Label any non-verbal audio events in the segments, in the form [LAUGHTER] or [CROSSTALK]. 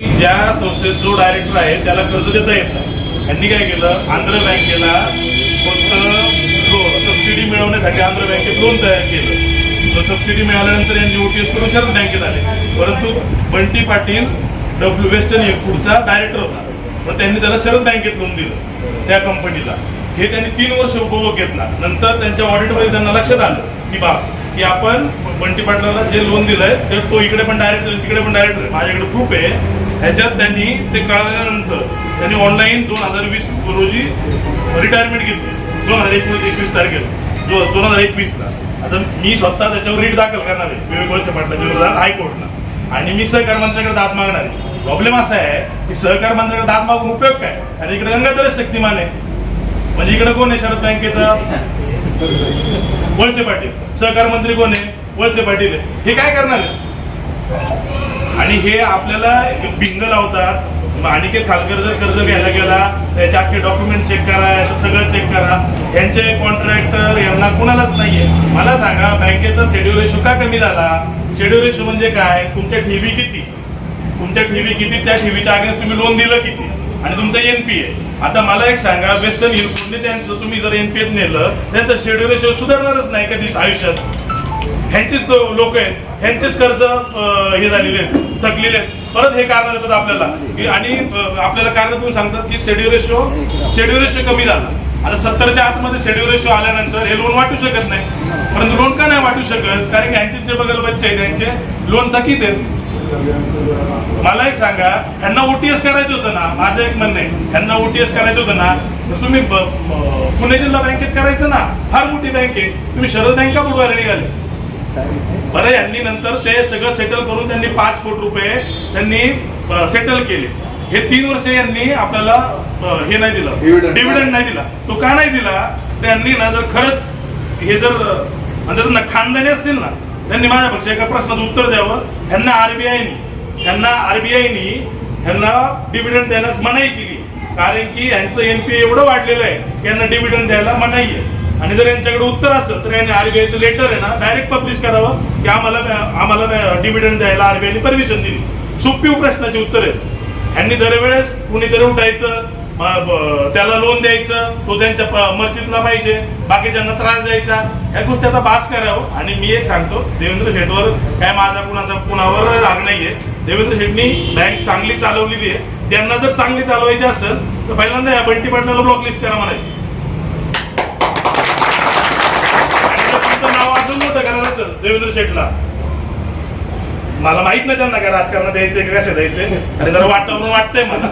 ज्या संस्थेत जो डायरेक्टर आहे त्याला कर्ज देता येत नाही. त्यांनी काय केलं? आंध्र बँकेला फक्त सबसिडी मिळवण्यासाठी आंध्र बँकेत लोन तयार केलं. तो सबसिडी मिळाल्यानंतर यांनी ओटीएस करून शरद बँकेत आले. परंतु बंटी पाटील डब्ल्यू वेस्टर्न पुढचा डायरेक्टर होता. मग त्यांनी त्याला शरद बँकेत लोन दिलं त्या कंपनीला हे त्यांनी तीन वर्ष उपभोग घेतला. नंतर त्यांच्या ऑडिटमध्ये त्यांना लक्षात आलं की बा की आपण बंटी पाटलाला जे लोन दिलंय तर तो इकडे पण डायरेक्टर तिकडे पण डायरेक्टर माझ्याकडे प्रूफ आहे. ह्याच्यात त्यांनी ते कळल्यानंतर त्यांनी ऑनलाईन दोन हजार वीस रोजी रिटायरमेंट घेतली. दोन हजार एकवीस एकवीस तारखेला. दो दोन हजार एकवीसला आता मी स्वतः त्याच्यावर रीट दाखल करणार आहे. विवेक वर्ष पाटलाच्या विरोधात हायकोर्टला आणि मी सहकार मंत्र्याकडे दाद मागणार आहे. प्रॉब्लेम असा आहे की सहकार मंत्र्याकडे दाद मागून उपयोग काय? आणि इकडे गंगाधरच शक्तिमान आहे. म्हणजे इकडे कोण आहे शरद बँकेचा? वळसे पाटील. सहकार मंत्री कोण आहे? वळसे पाटील आहे. हे काय करणार आहे? आणि हे आपल्याला भिंग लावतात. अनिकेत खालकर जर कर्ज घ्यायला गेला त्याचे अख्खे डॉक्युमेंट चेक करा याचं सगळं चेक करा. यांचे कॉन्ट्रॅक्टर यांना कुणालाच नाहीये. मला सांगा बँकेचा शेड्यूल रेशो का कमी झाला? शेड्यूल रेशो म्हणजे काय? तुमच्या ठेवी किती? तुमच्या ठेवी किती? त्या ठेवीच्या अगेन्स्ट तुम्ही लोन दिलं किती? आणि तुमचं एनपीए आता मला एक सांगा वेस्टर्न युनिफॉर्मने त्यांचं तुम्ही जर एनपीएत नेलं त्यांचं शेड्यूल रेशो सुधारणारच नाही कधीच आयुष्यात. ह्यांचीच लोक आहेत. ह्यांचेच कर्ज हे झालेले आहेत थकलेले आहेत. परत हे कारण देतात आपल्याला. की आणि आपल्याला कारण तुम्ही सांगतात की शेड्यूल रेशो शेड्यूल रेशो कमी झाला. आता सत्तरच्या आतमध्ये शेड्यूल रेशो आल्यानंतर हे लोन वाटू शकत नाही. परंतु लोन का नाही वाटू शकत? कारण की ह्यांचे जे बगल बच्चे आहेत त्यांचे लोन थकीत आहेत. मला एक सांगा ह्यांना ओटीएस करायचं होतं ना? माझं एक म्हणणं आहे ह्यांना ओटीएस करायचं होतं ना? तर तुम्ही पुणे जिल्हा बँकेत करायचं ना? फार मोठी बँक आहे. तुम्ही शरद बँका बुडवायला निघाले. बरं यांनी नंतर ते सगळं सेटल करून त्यांनी पाच कोटी रुपये त्यांनी सेटल केले. हे तीन वर्ष यांनी आपल्याला हे नाही दिलं. डिव्हिडंड नाही दिला. तो का नाही दिला त्यांनी ना जर खरंच हे जर म्हणजे ना खानदानी असतील ना त्यांनी माझ्यापेक्षा एका प्रश्नाचं उत्तर द्यावं. ह्यांना आरबीआयनी ह्यांना आरबीआयनी ह्यांना डिव्हिडंड देण्यास मनाई केली. कारण की यांचं एनपीए एवढं वाढलेलं आहे की यांना डिव्हिडंड द्यायला मनाई आहे. आणि जर यांच्याकडे उत्तर असेल तर यांनी आरबीआयचं लेटर आहे ना डायरेक्ट पब्लिश करावं की आम्हाला आम्हाला डिव्हिडंड द्यायला आरबीआयने परमिशन दिली. सोपी प्रश्नाची उत्तर आहेत. यांनी दरवेळेस कुणीतरी उठायचं त्याला लोन द्यायचं तो त्यांच्या मर्जीतला पाहिजे बाकीच्यांना त्रास द्यायचा या गोष्टी आता पास करावं. आणि मी एक सांगतो देवेंद्र शेठवर काय माझा कुणाचा कुणावर राग नाहीये. देवेंद्र शेठनी बँक चांगली चालवलेली आहे. त्यांना जर चांगली चालवायची असेल तर पहिल्यांदा या बंटी पाटलाला ब्लॉक लिस्ट करा म्हणायची. देवेंद्र शेठला. मला माहीत नाही त्यांना काय राजकारणात द्यायचंय का कशा द्यायचंय आणि जरा वाटावरून वाटतंय मला.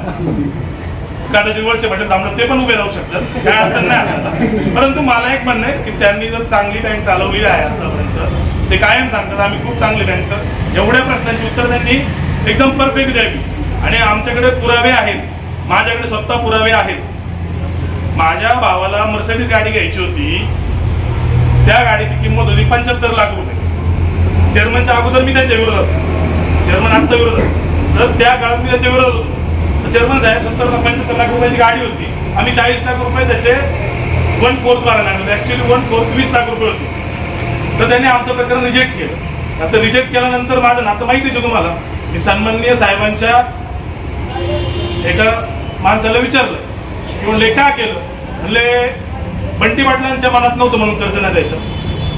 कदाचित वर्ष म्हटलं थांबलं ते पण उभे राहू शकतात. काय अडचण नाही परंतु मला एक म्हणणं आहे की त्यांनी जर चांगली बँक चालवली आहे आतापर्यंत ते कायम सांगतात आम्ही खूप चांगली बँक सर. एवढ्या प्रश्नांची उत्तर त्यांनी एकदम परफेक्ट द्यावी. आणि आमच्याकडे पुरावे आहेत. माझ्याकडे स्वतः पुरावे आहेत. माझ्या भावाला मर्सिडीज गाडी घ्यायची होती. त्या गाडीची किंमत होती पंच्याहत्तर लाख रुपये. चेअरमनच्या अगोदर मी त्यांच्या विरोधात चेअरमन आत्ता विरोधात तर त्या काळात मी त्यांच्या विरोधात होतो. तर चेअरमन साहेब सत्तर पंच्याहत्तर लाख रुपयाची गाडी होती. आम्ही चाळीस लाख रुपये त्याचे वन फोर्थ भरायला लागलो. ऍक्च्युली वन फोर्थ वीस लाख रुपये होते. तर त्यांनी आमचं प्रकरण रिजेक्ट केलं. आता रिजेक्ट केल्यानंतर माझं नातं माहितीच आहे तुम्हाला. मी सन्माननीय साहेबांच्या एका माणसाला विचारलं. किंवा म्हणले का केलं. म्हणले बंटी पाटलांच्या मनात नव्हतं म्हणून कर्ज नाही द्यायचं.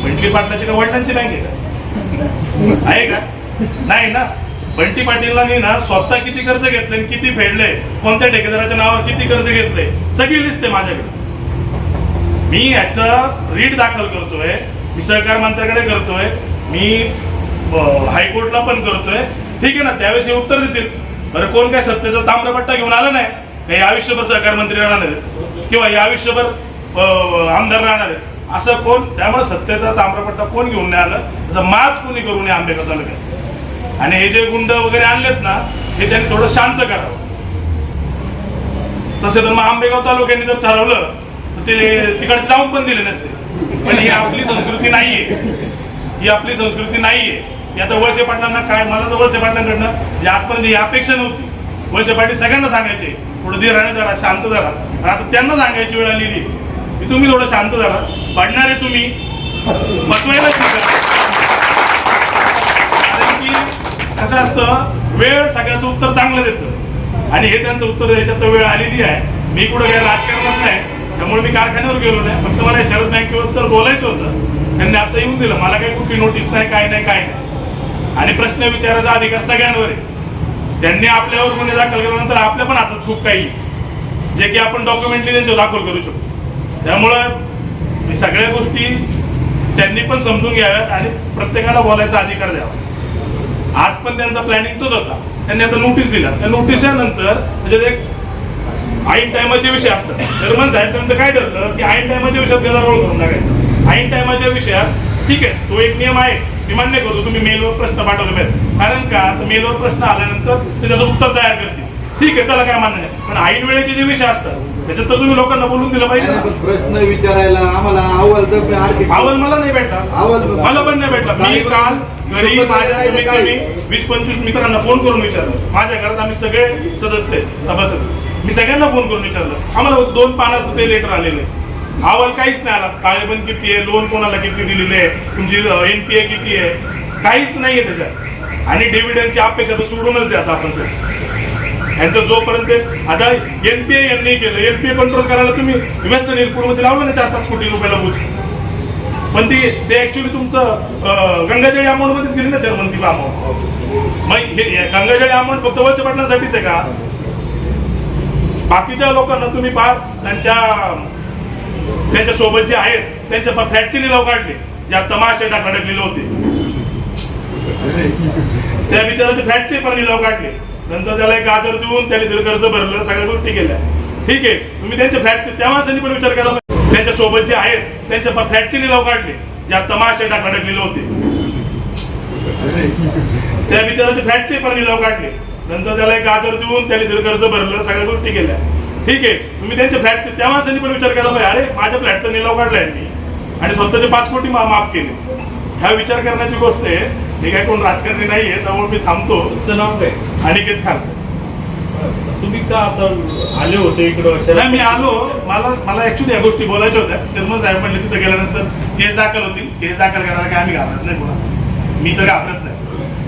बंटी पाटलाची का वडिलांची बँक आहे का? आहे का? नाही ना. बंटी पाटीलला ना स्वतः किती कर्ज घेतले आणि किती फेडले कोणत्या ठेकेदाराच्या नावावर किती कर्ज घेतले सगळी लिस्ट आहे माझ्याकडे. मी याच रीट दाखल करतोय मी सहकार मंत्र्याकडे करतोय मी हायकोर्टला पण करतोय. ठीक आहे ना त्यावेळेस हे उत्तर देतील. बरं कोण काय सत्तेचा ताम्रपट्टा घेऊन आला नाही काही आयुष्यभर सहकार मंत्री राहणार आहेत? किंवा हे आयुष्यभर आमदार राहणार आहेत? असं कोण? त्यामुळे सत्तेचा ताम्रपट्टा कोण घेऊन नाही आलं? त्याचा माच कोणी करू नये आंबेगाव तालुक्यात आणि हे जे गुंड वगैरे आणलेत ना हे त्यांनी थोडं शांत करावं. तसे तर मग आंबेगाव तालुक्याने जर ठरवलं तर ते तिकडे जाऊन पण दिले नसते. पण ही आपली संस्कृती नाहीये. ही आपली संस्कृती नाहीये. ही आता वळसे पाटलांना काय? मला तर वळसे पाटलांकडनं जे आजपर्यंत ही अपेक्षा नव्हती. वळसे पाटील सगळ्यांना सांगायचे थोडं धीराने जरा शांत जरा. आता त्यांना सांगायची वेळ आलेली की तुम्ही थोडं शांत झाला. पडणारे तुम्ही. बसवायला शिका कारण की कसं असतं वेळ सगळ्याचं उत्तर चांगलं देतं. आणि हे त्यांचं उत्तर द्यायच्यात वेळ आलेली आहे. मी कुठं काही राजकारणात नाही. त्यामुळे मी कारखान्यावर गेलो नाही. फक्त मला शरद बँकेवर तर बोलायचं होतं. त्यांनी आता येऊन दिलं. मला काही कुठली नोटीस नाही काय नाही काय नाही. आणि प्रश्न विचारायचा अधिकार सगळ्यांवर आहे. त्यांनी आपल्यावर गुन्हे दाखल केल्यानंतर आपल्या पण हातात खूप काही जे की आपण डॉक्युमेंटली त्यांच्यावर दाखल करू शकतो. त्यामुळं मी सगळ्या गोष्टी त्यांनी पण समजून घ्याव्यात आणि प्रत्येकाला बोलायचा अधिकार द्यावा. आज पण त्यांचा प्लॅनिंग तोच होता. त्यांनी आता नोटीस दिला. त्या नोटीसच्या म्हणजे एक ऐन टायमाचे विषय असतात. चेअरमन साहेब त्यांचं काय ठरलं की ऐन टायमाच्या विषयात गदारोळ करून टाकायचा. ऐन टायमाच्या विषयात ठीक आहे तो एक नियम आहे. मी मान्य करतो तुम्ही मेलवर प्रश्न पाठवले पाहिजे कारण का? मेलवर प्रश्न आल्यानंतर ते त्याचं उत्तर तयार करतील. ठीक आहे त्याला काय मान्य नाही. पण ऐन वेळेचे जे विषय असतात त्याच्यात तर तुम्ही लोकांना बोलून दिलं पाहिजे ना. प्रश्न विचारायला आम्हाला अहवाल तर आणखी अहवाल मला नाही भेटला अहवाल- मला पण नाही भेटला मी काल घरी सोबत माझ्या काय- कमीत काय- कमी वीस पंचवीस मित्रांना फोन करून विचारलं. माझ्या घरात आम्ही सगळे सदस्य आहे, सभासद मी सगळ्यांना फोन करून विचारलं. आम्हाला दोन पानाचं ते लेटर आलेलं आहे. अहवाल काहीच नाही आला. ताळेबंद किती आहे? लोन कोणाला किती दिलेले आहे? तुमची एनपीए किती आहे? काहीच नाहीये त्याच्यात. आणि डिव्हिडंडची अपेक्षा तर सोडूनच द्या आता आपण सर यांचं जोपर्यंत आता एनपीए यांनी केलं एनपीए कंट्रोल करायला तुम्ही वेस्टर्न एअरपोर्ट लावलं ना चार पाच कोटी रुपयाला बुच पण ती ते ऍक्च्युली तुमचं अं, गंगाजळी अमाऊंट मध्येच गेली ना चर्मन ती अमाऊंट मग हे गंगाजळी अमाऊंट फक्त वळसे पाटलांसाठीच आहे का? बाकीच्या लोकांना तुम्ही फार त्यांच्या त्यांच्यासोबत जे आहेत त्यांच्या फॅटचे लिलाव काढले ज्या तमाशे टाकलेले होते. त्या बिचाराचे फॅटचे पण लिलाव काढले. नंतर त्याला एक गाजर देऊन त्याने तिला कर्ज भरलं सगळ्या गोष्टी केल्या. ठीक आहे तुम्ही त्यांच्या फ्लॅटचे त्या माणसांनी पण विचार केला त्यांच्यासोबत जे आहेत त्यांच्या फ्लॅटचे निलाव काढले ज्या तमाशे टाकलेले होते. त्या बिचाराचे फ्लॅटचे पण लिलाव काढले. नंतर त्याला एक गाजर देऊन त्याने तिला कर्ज भरलं सगळ्या गोष्टी केल्या. ठीक आहे तुम्ही त्यांच्या फ्लॅटचे त्या माणसांनी पण विचार केला पाहिजे. अरे माझ्या फ्लॅटचा लिलाव काढलाय मी. आणि स्वतःचे पाच कोटी मा- माफ केले. हा विचार करण्याची गोष्ट आहे हे काय कोण राजकारणी नाहीये त्यामुळे मी थांबतो. तुमचं नाव काय? अनिकेत खान तुम्ही का आता आले होते इकडं नाही मी आलो. मला मला ऍक्च्युली या गोष्टी बोलायच्या होत्या. चर्मन साहेब म्हणले तिथे गेल्यानंतर केस दाखल होतील. केस दाखल करायला काय आम्ही घाबरत नाही कोणा मी तर घाबरत नाही.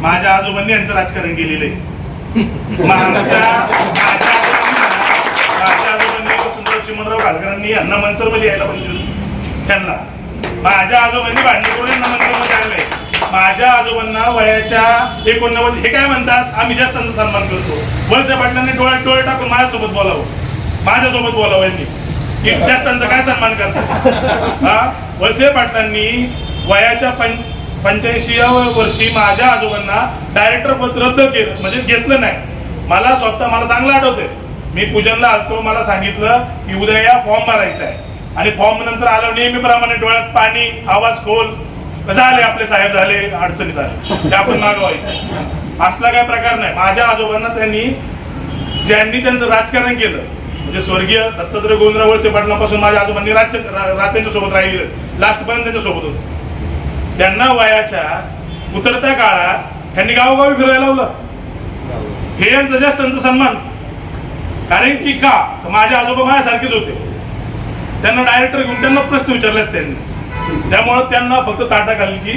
माझ्या आजोबांनी यांचं राजकारण केलेलं आहे. [LAUGHS] माझ्या आजोबांनी- माझ्या आजोबांनी सुंदर चिमणराव घालकरांनी यांना मनसरमध्ये यायला पाहिजे. त्यांना. माझ्या आजोबांनी भांडी करून यांना मनसरमध्ये आणलंय. माझ्या आजोबांना वयाच्या एकोणनव्वद हे काय म्हणतात? आम्ही ज्येष्ठांचा सन्मान करतो. वळसे पाटलांनी डोळ्यात डोळे टाकून माझ्यासोबत बोलावं. माझ्यासोबत बोलावं यांनी. की त्यांचा काय सन्मान करतात? हा? वळसे पाटलांनी वयाच्या पं पंच्याऐंशी वर्षी माझ्या आजोबांना डायरेक्टर पद रद्द केलं. म्हणजे घेतलं नाही. मला स्वतः मला चांगलं आठवतंय. मी पूजनला आलतो मला सांगितलं की उद्या या फॉर्म भरायचा आहे. आणि फॉर्म नंतर आलो नेहमीप्रमाणे डोळ्यात पाणी आवाज खोल. झाले आपले साहेब झाले? अडचणीत आले. ते आपण मागवायचं. असला काय प्रकार नाही. माझ्या आजोबांना त्यांनी ज्यांनी त्यांचं राजकारण केलं म्हणजे स्वर्गीय दत्तात्रय गोविंदराव वळसे पाटलापासून माझ्या आजोबांनी राज्य राज्यांच्या सोबत राहिलं लास्ट पर्यंत त्यांच्यासोबत होत. त्यांना वयाच्या उतरत्या काळात त्यांनी गावोगावी फिरायला लावलं. हे यांचं त्यांचा सन्मान. कारण की का? माझे आजोबा माझ्यासारखेच होते. त्यांना डायरेक्टर घेऊन त्यांना प्रश्न विचारलेच त्यांनी. त्यामुळं त्यांना फक्त ताटा खालीची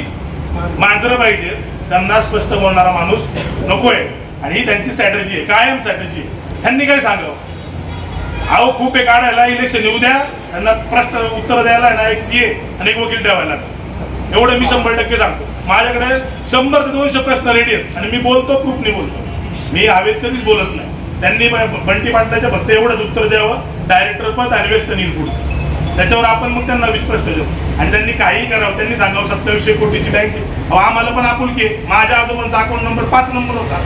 मांजरं पाहिजे. त्यांना स्पष्ट बोलणारा माणूस नकोय. आणि ही त्यांची स्ट्रॅटजी आहे. कायम स्ट्रॅटजी आहे. त्यांनी काय सांगावं? अहो खूप एक आणायला इलेक्शन येऊ द्या. त्यांना प्रश्न उत्तर द्यायला ना एक सीए आणि एक वकील ठेवायला. एवढं मी शंभर टक्के सांगतो. माझ्याकडे शंभर ते दोनशे प्रश्न रेडी आहेत. आणि मी बोलतो प्रूफने बोलतो. मी हवेत कधीच बोलत नाही. त्यांनी बंटी पाटलाच्या फक्त एवढंच उत्तर द्यावं. डायरेक्टर पण आणि वेस्ट नील पुढचं त्याच्यावर आपण मग त्यांना वीस प्रश्न देऊ. आणि त्यांनी काही करावं त्यांनी सांगावं सत्तावीसशे कोटीची बँक. अहो आम्हाला पण आपुलकी. माझ्या आजोबांचा अकाउंट नंबर पाच नंबर होता.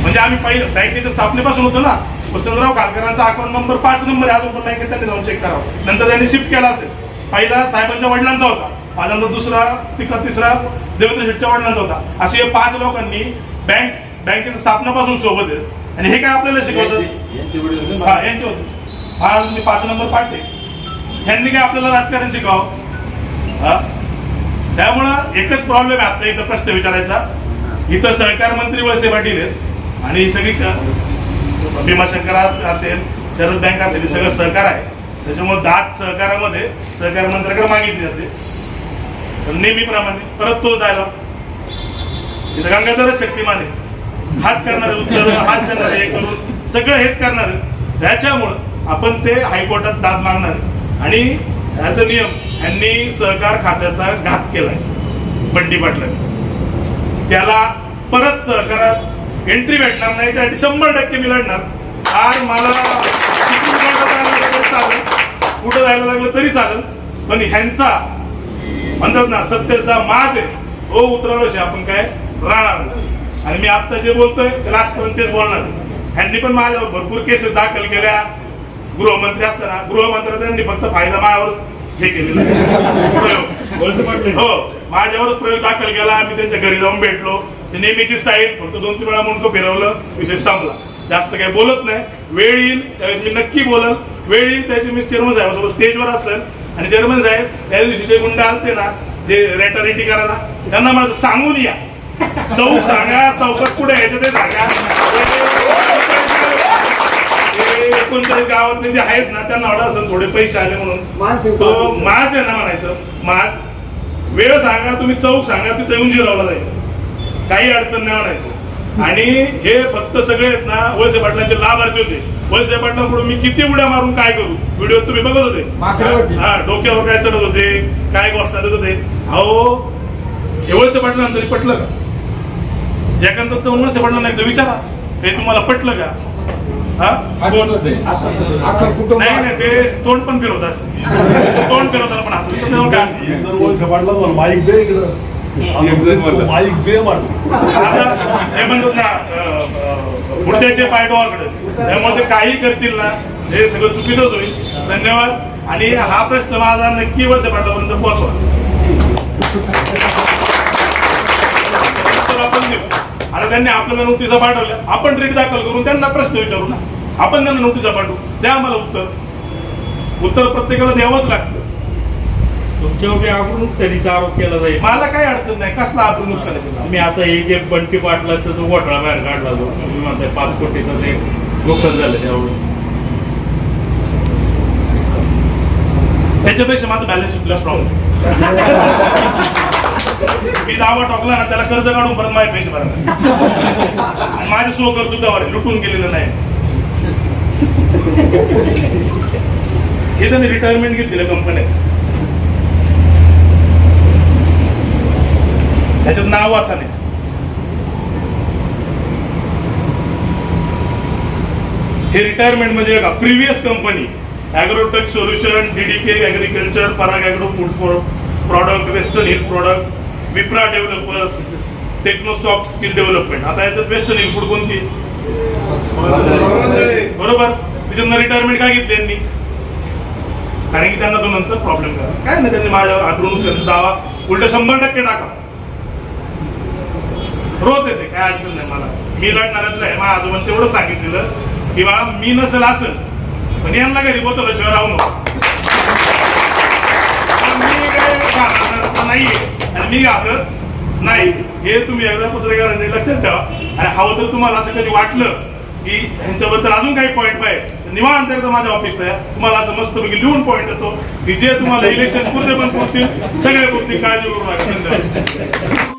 म्हणजे आम्ही पहिले बँकेच्या स्थापनेपासून होतो ना वसंतराव घालकरांचा अकाउंट नंबर पाच नंबर आहे. पण बँकेत त्यांनी जाऊन चेक करावं. नंतर त्यांनी शिफ्ट केला असेल. पहिला साहेबांच्या वडिलांचा होता. माझा नंतर दुसरा तिका तिसरा देवेंद्र शेटच्या वडिलांचा होता. असे पाच लोकांनी बँक बँकेच्या स्थापनापासून सोबत आहेत. आणि हे काय आपल्याला शिकवतात? हा यांचे होते. हा मी पाच नंबर पाडले ह्यांनी काय आपल्याला राजकारण शिकावं हा? त्यामुळं एकच प्रॉब्लेम आहे आता इथं प्रश्न विचारायचा. इथं सहकार मंत्री वळसे पाटील आहेत आणि सगळी भीमाशंकर असेल शरद बँक असेल हे सगळं सहकार आहे. त्याच्यामुळे दात सहकारामध्ये सहकार मंत्र्याकडे मागितली जाते. तर नेहमीप्रमाणे परत तो जायला. इथं गंगाधरच शक्तिमान आहे हाच करणार उत्तर हाच करणार हे करून सगळं हेच करणार. त्याच्यामुळं आपण ते हायकोर्टात दाद मागणार आणि ॲज अ नियम यांनी सहकार खात्याचा घात केलाय बंडी पाटलांनी. त्याला परत सहकारात एंट्री भेटणार नाही त्यासाठी शंभर टक्के मी लढणार. आज मला चालेल. कुठं जायला लागलं तरी चालेल. पण ह्यांचा म्हणतात ना सत्तेचा माज आहे. हो उतरवल्याशी आपण काय राहणार नाही. आणि मी आता जे बोलतोय लास्टपर्यंत तेच बोलणार ह्यांनी पण माझ्यावर भरपूर केसेस दाखल केल्या. गृहमंत्री असताना गृहमंत्री त्यांनी फक्त फायदा माझ्यावर हे केलेलं. [LAUGHS] प्रयोग. हो माझ्यावरच प्रयोग दाखल केला मी त्यांच्या घरी जाऊन भेटलो. ते नेहमीची स्टाईल फक्त दोन तीन वेळा मुंडकं फिरवलं विषय संपला. जास्त काही बोलत नाही. वेळ येईल त्यावेळेस मी नक्की बोलल. वेळ येईल त्याची मी चेअरमन साहेबासोबत स्टेजवर असेल. आणि चेअरमन साहेब त्या दिवशी जे गुंड आलते ना जे रेटारेटी करायला त्यांना माझं सांगून या. चौक सांगा चौकात पुढे यायचं ते सांगा. एकोणचाळीस गावातले जे आहेत ना त्यांना आवडा असेल थोडे पैसे आले म्हणून. तो माझ आहे ना म्हणायचं. माझ वेळ सांगा तुम्ही चौक सांगा तिथे येऊन जिरावला जाईल. काही अडचण नाही म्हणायचं. आणि हे फक्त सगळे आहेत ना वळसे पाटलांचे लाभार्थी होते. वळसे पाटलांकडून मी किती उड्या मारून काय करू? व्हिडिओ तुम्ही बघत होते. हा डोक्यावर काय चढत होते काय घोषणा देत होते. अहो हे वळसे पाटलांना तरी पटलं का? एखादं तर वळसे पाटलांना एकदा विचारा. हे तुम्हाला पटलं का? नाही नाही ते तोंड पण फिरवत असते. तोंड फिरवताना पण वाटला माईक दे इकडं. माईक दे हे ना बुडद्याचे पाय डोळाकडे. त्यामुळे ते काही करतील ना हे सगळं चुकीचंच होईल. धन्यवाद. आणि हा प्रश्न माझा नक्की वर्ष पाठवापर्यंत पोहोचवा. आता त्यांनी आपल्याला नोटिसा पाठवल्या. आपण रेट दाखल करून त्यांना प्रश्न विचारू ना. आपण त्यांना नोटिसा पाठवू. द्या मला उत्तर. उत्तर प्रत्येकाला द्यावंच लागतं. तुमच्यावर आकडून सरीचा आरोप केला जाईल. मला काही अडचण नाही. कसला आपण नुकसानाची तुम्ही आता हे जे बंटी पाटलाचा जो घोटाळा बाहेर काढला जो तुम्ही म्हणताय पाच कोटीचं ते नुकसान झालं त्यावर. त्याच्यापेक्षा माझं बॅलन्स शीटला स्ट्रॉंग मी दावा टाकला ना त्याला कर्ज काढून परत माझे पैसे भरा. माझे सो करतो त्यावर लुटून गेलेलं नाही. हे त्यांनी रिटायरमेंट घेतलेलं कंपन्या त्याच्यात नाव वाचा नाही. हे रिटायरमेंट म्हणजे का previous company agrotech solution DDK agriculture Parag agro food for product western hill product Vipra developers technosoft skill development आता याच्यात वेस्टर्न हिल फूड कोणती? बरोबर. त्याच्यातनं रिटायरमेंट काय घेतली यांनी? कारण की त्यांना तो नंतर प्रॉब्लेम करा काय नाही त्यांनी माझ्यावर आदरून दावा. उलट शंभर टक्के टाका रोज येते. काय अडचण नाही मला. मी लढणाऱ्यातलं आहे. माझ्या आजोबांनी तेवढं सांगितलेलं की मी नसेल असेल पण यांना घरी बोतवल्याशिवाय राहू नको. मी काय नाहीये. आणि मी घाबरत नाही. हे तुम्ही एकदा पत्रकारांनी लक्षात ठेवा. आणि हवं तर तुम्हाला असं कधी वाटलं की ह्यांच्याबद्दल अजून काही पॉईंट पाहिजे निवांत एकदा माझ्या ऑफिसला या. तुम्हाला असं मस्तपैकी लिहून पॉईंट येतो की जे तुम्हाला इलेक्शन पुरते पण पुरतील सगळे गोष्टी काळजी करू नका धन्यवाद.